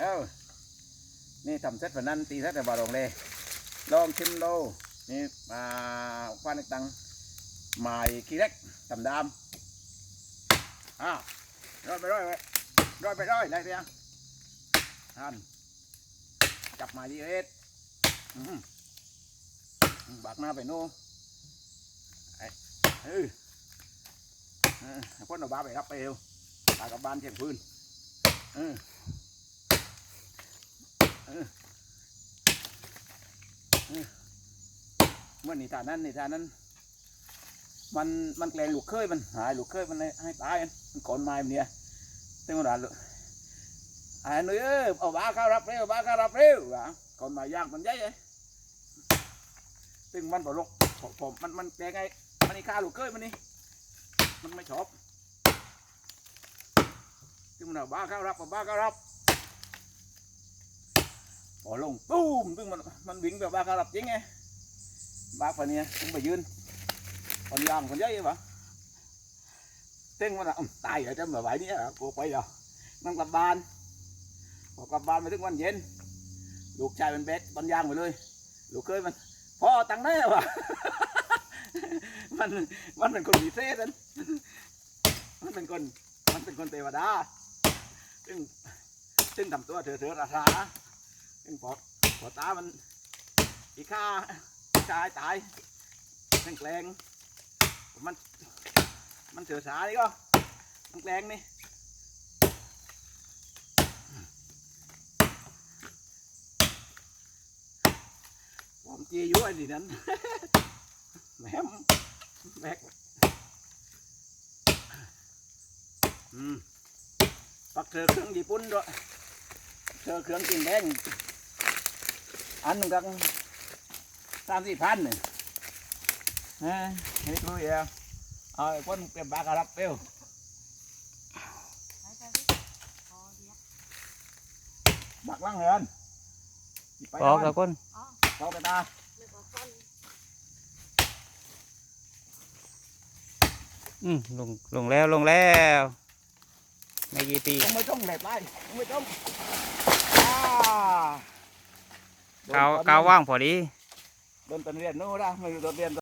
เออนี่ทำเสร็จวันนั้นตีเสร็จแต่บาลงเลย ลองชิมดูนี่มาควันตังหมายขี้เล็กดำดำอ้าวร้อยไปร้อยไปร้อยไปร้อยได้เรียงท่านจับหมายดีเอ็ดบักหน้าไปโน่ไอ้เออพ่นเอาบ้าไปรับไปเอวตากับบ้านเชียงพื้นเออ มื่อนิทานนั้นนิทานั้น มันมันแกลงลูกเคยมันหายลูกเคยมันให้ตายมันก่อนไม้มันเนี่ยตึงมันด่าลูกไอ้หนุ่ยเอ้เอาบ้าเข้ารับเร็วบ้าเข้ารับเร็วว่ะก่อนมายากมันใหญ่เลยตึงมันปลกผมมันมันแกลงไงมันนี่ฆ่าลูกเคยมันนี่มันไม่ชอบตึงมันเอาบ้าเข้ารับเอาบ้าเข้ารับ พอลงปุ้มตึ้งมันมันวิ่งแบบว่ากับจริงไงบากฝันเนี่ยตึงไปยืนฝันยางฝันย้ายปะเต้งมันอะตายเหรอจะมบไหวเนี้ยกูไปเหรอมันกลับบ้านพอกลับบ้านไปถึงวันเย็น ลูกชายเป็นเบสตอนยางไปเลย ลูกเคยมันพ่อตังได้ปะมันมันเป็นคนมีเส้นมันเป็นคนมันเป็นคนเทวดาซึ่งซึ่งทำตัวเถื่อเถื่อรารา ซึ่งพอพอดตามันอีข้าชายตายแม่งแกลงมันมันเสือสานี่ก็มันแกลงนี่ผมเจีอยู่ไอ้นี่นั้นแหมมแม็กอืมปักเธอเครื่องญี่ปุ่นด้วยเธอเครื่องกินแดง อันหนึงกันสามสี่พันเนี่ยฮะเฮ้ยคุยเอาเอาไอ้คนเป็นบากระรับเปรี้ยวบักล่างเหินไปบอกกับคนเอาไปตาอืมลงลงแล้วลงแล้วไม่กี่ตีต้องไม่ต้องเหล็บไปต้องไม่ต้องอ่า กาวกาวว่างพอดี โดนตันเรียนนู้นนะไม่โดนเรียน